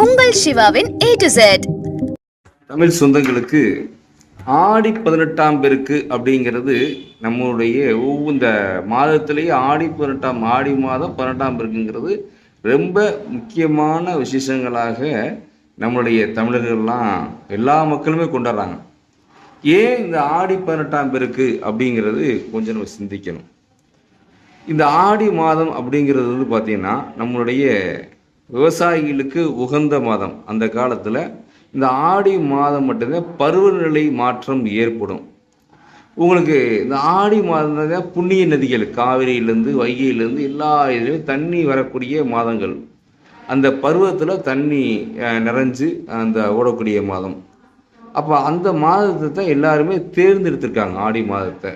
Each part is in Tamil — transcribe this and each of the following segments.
உங்கள் சிவாவின் ஏ டு செட் தமிழ் சொந்தங்களுக்கு ஆடி பதினெட்டாம் பெருக்கு அப்படிங்கிறது நம்மளுடைய ஒவ்வொரு இந்த மாதத்திலேயே ஆடி பதினெட்டாம் ஆடி மாதம் பதினெட்டாம் பெருக்குங்கிறது ரொம்ப முக்கியமான விசேஷங்களாக நம்மளுடைய தமிழர்கள்லாம் எல்லா மக்களுமே கொண்டாடுறாங்க. ஏன் இந்த ஆடி பதினெட்டாம் பெருக்கு அப்படிங்கிறது கொஞ்சம் நம்ம சிந்திக்கணும். இந்த ஆடி மாதம் அப்படிங்கிறது வந்து பார்த்திங்கன்னா நம்மளுடைய விவசாயிகளுக்கு உகந்த மாதம். அந்த காலத்தில் இந்த ஆடி மாதம் மட்டும்தான் பருவநிலை மாற்றம் ஏற்படும். உங்களுக்கு இந்த ஆடி மாதம் தான் புண்ணிய நதிகள் காவிரியிலேருந்து வைகையிலேருந்து எல்லா இதுலேயும் தண்ணி வரக்கூடிய மாதங்கள். அந்த பருவத்தில் தண்ணி நிறைஞ்சு அந்த ஓடக்கூடிய மாதம். அப்போ அந்த மாதத்தை தான் எல்லாருமே தேர்ந்தெடுத்திருக்காங்க ஆடி மாதத்தை.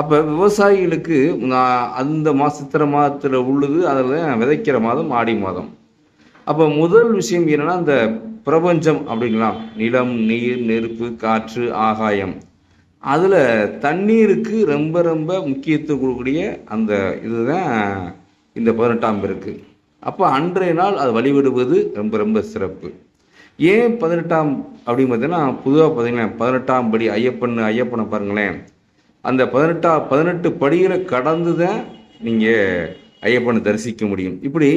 அப்போ விவசாயிகளுக்கு நான் அந்த மா சித்திரை மாதத்தில் உள்ளது அதில் விதைக்கிற மாதம் ஆடி மாதம். அப்போ முதல் விஷயம் என்னன்னா அந்த பிரபஞ்சம் அப்படிங்களாம் நிலம் நீர் நெருப்பு காற்று ஆகாயம். அதில் தண்ணீருக்கு ரொம்ப ரொம்ப முக்கியத்துவம் கொடுக்கக்கூடிய அந்த இதுதான் இந்த பதினெட்டாம் பெருக்கு. அப்போ அன்றைய நாள் அது வழிபடுவது ரொம்ப ரொம்ப சிறப்பு. ஏன் பதினெட்டாம் அப்படின்னு பார்த்தீங்கன்னா பொதுவாக பார்த்தீங்கன்னா பதினெட்டாம் படி ஐயப்பன் ஐயப்பனை பாருங்களேன். அந்த பதினெட்டா பதினெட்டு படிகளை கடந்து தான் நீங்கள் ஐயப்பனை தரிசிக்க முடியும். இப்படி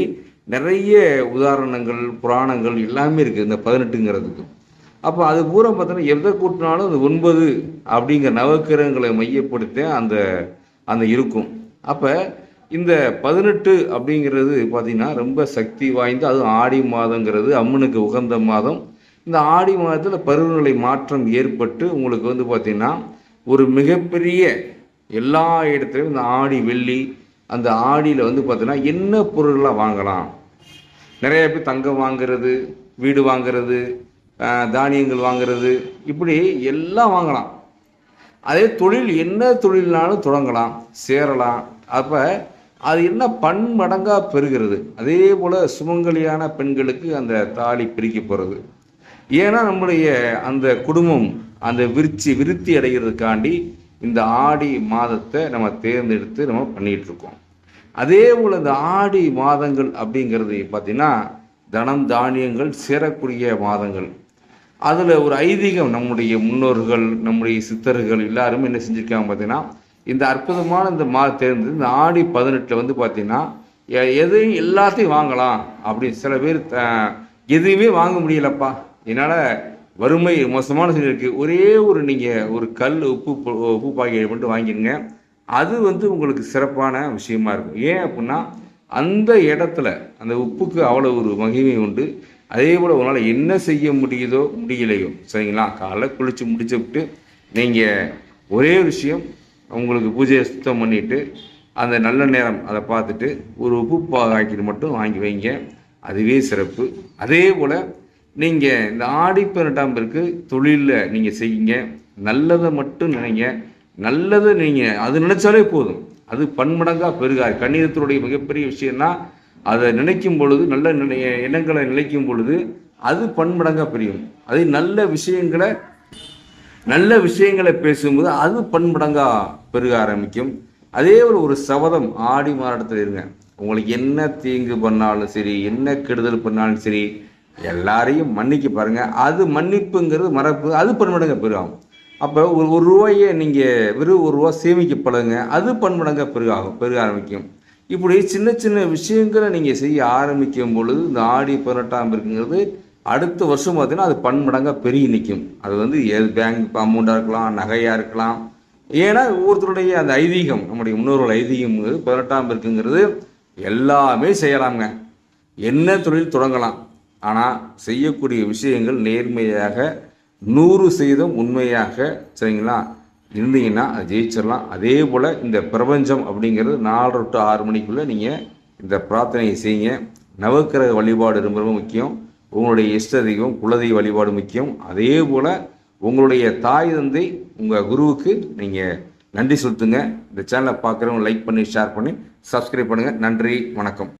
நிறைய உதாரணங்கள் புராணங்கள் எல்லாமே இருக்குது இந்த பதினெட்டுங்கிறதுக்கு. அப்போ அது பூரா பார்த்தோன்னா எதை கூட்டினாலும் அது ஒன்பது அப்படிங்கிற நவக்கிரகங்களை மையப்படுத்த அந்த அந்த இருக்கும். அப்போ இந்த பதினெட்டு அப்படிங்கிறது பார்த்திங்கன்னா ரொம்ப சக்தி வாய்ந்த அதுவும் ஆடி மாதங்கிறது அம்மனுக்கு உகந்த மாதம். இந்த ஆடி மாதத்தில் பருவநிலை மாற்றம் ஏற்பட்டு உங்களுக்கு வந்து பார்த்திங்கன்னா ஒரு மிகப்பெரிய எல்லா இடத்துலையும் இந்த ஆடி வெள்ளி அந்த ஆடியில் வந்து பார்த்தீங்கன்னா என்ன பொருள்லாம் வாங்கலாம்? நிறைய பேர் தங்கம் வாங்குறது வீடு வாங்குறது தானியங்கள் வாங்குறது இப்படி எல்லாம் வாங்கலாம். அதே தொழில் என்ன தொழில்னாலும் தொடங்கலாம் சேரலாம். அப்போ அது என்ன பன்மடங்காக பெறுகிறது அதே போல் சுமங்கலியான பெண்களுக்கு அந்த தாலி பிரிக்க போகிறது ஏன்னா நம்முடைய அந்த குடும்பம் அந்த விருச்சி விருத்தி அடைகிறதுக்காண்டி இந்த ஆடி மாதத்தை நம்ம தேர்ந்தெடுத்து நம்ம பண்ணிகிட்டு இருக்கோம் அதே போல் இந்த ஆடி மாதங்கள் அப்படிங்கிறது பார்த்திங்கன்னா தனம் தானியங்கள் சேரக்கூடிய மாதங்கள். அதில் ஒரு ஐதீகம் நம்முடைய முன்னோர்கள் நம்முடைய சித்தர்கள் எல்லாருமே என்ன செஞ்சுருக்காங்க பார்த்தீங்கன்னா இந்த அற்புதமான இந்த மா தேர்ந்து இந்த ஆடி பதினெட்டில் வந்து பார்த்திங்கன்னா எ- எதையும் எல்லாத்தையும் வாங்கலாம் அப்படின்னு சில பேர் எதுவுமே வாங்க முடியலப்பா. என்னால் வறுமை மோசமான சூழ்நிலை இருக்குது ஒரே ஒரு நீங்கள் ஒரு கல் உப்பு உப்பு பாக்கெட் மட்டும் வாங்கிடுங்க அது வந்து உங்களுக்கு சிறப்பான விஷயமா இருக்கும். ஏன் அப்படின்னா அந்த இடத்துல அந்த உப்புக்கு அவ்வளோ ஒரு மகிமை உண்டு. அதே போல் உங்களால் என்ன செய்ய முடியுதோ முடியலையோ சரிங்களா? காலைல குளித்து முடிச்சு விட்டு நீங்கள் ஒரே விஷயம் உங்களுக்கு பூஜையை சுத்தம் பண்ணிவிட்டு அந்த நல்ல நேரம் அதை பார்த்துட்டு ஒரு உப்பு பாக்கெட் மட்டும் வாங்கி வைங்க. அதுவே சிறப்பு. அதே போல் நீங்கள் இந்த ஆடி பதினெட்டாம் பேருக்கு தொழிலில் நீங்கள் செய்யுங்க. நல்லதை மட்டும் நினைங்க. நல்லதை நீங்கள் அது நினைச்சாலே போதும். அது பன்மடங்காக பெருகாது. கணிதத்தினுடைய மிகப்பெரிய விஷயம்னா அதை நினைக்கும் பொழுது நல்ல நினை எண்ணங்களை நினைக்கும் பொழுது அது பன்மடங்காக பெரியும். அதே நல்ல விஷயங்களை நல்ல விஷயங்களை பேசும்போது அது பன்மடங்காக பெருக ஆரம்பிக்கும். அதே ஒரு ஒரு சபதம் ஆடி மாறாட்டத்தில் இருங்க. உங்களுக்கு என்ன தீங்கு பண்ணாலும் சரி என்ன கெடுதல் பண்ணாலும் சரி எல்லாரையும் மன்னிக்க பாருங்க. அது மன்னிப்புங்கிறது மறப்பு. அது பன்மடங்கா பெருகாகும். அப்போ ஒரு ஒரு ரூபாயை நீங்கள் வெறும் ஒரு ரூபா சேமிக்க பழகுங்க அது பன்மடங்கா பெருகாகும் பெருக ஆரம்பிக்கும். இப்படி சின்ன சின்ன விஷயங்களை நீங்கள் செய்ய ஆரம்பிக்கும் பொழுது இந்த ஆடி பதினெட்டாம் இருக்குங்கிறது அடுத்த வருஷம் பார்த்தீங்கன்னா அது பன்மடங்காக பெருகி நிற்கும். அது வந்து எது பேங்க் அமௌண்ட்டாக இருக்கலாம் நகையாக இருக்கலாம். ஏன்னா ஒவ்வொருத்தருடைய அந்த ஐதீகம் நம்முடைய முன்னோர்கள் ஐதீகம் பதினெட்டாம் இருக்குங்கிறது எல்லாமே செய்யலாமுங்க. என்ன தொழில் தொடங்கலாம்? ஆனால் செய்யக்கூடிய விஷயங்கள் நேர்மையாக நூறு சதவீதம் உண்மையாக சரிங்களா? இருந்தீங்கன்னா அது ஜெயிச்சிடலாம். அதே போல் இந்த பிரபஞ்சம் அப்படிங்கிறது நாலு டு ஆறு மணிக்குள்ளே நீங்கள் இந்த பிரார்த்தனையை செய்யுங்க. நவக்கிரக வழிபாடு ரொம்ப ரொம்ப முக்கியம். உங்களுடைய இஷ்ட தெய்வம் குலதெய்வ வழிபாடு முக்கியம். அதே போல் உங்களுடைய தாய் தந்தை உங்கள் குருவுக்கு நீங்கள் நன்றி செலுத்துங்க. இந்த சேனலை பார்க்குறவங்க லைக் பண்ணி ஷேர் பண்ணி சப்ஸ்கிரைப் பண்ணுங்கள் நன்றி வணக்கம்.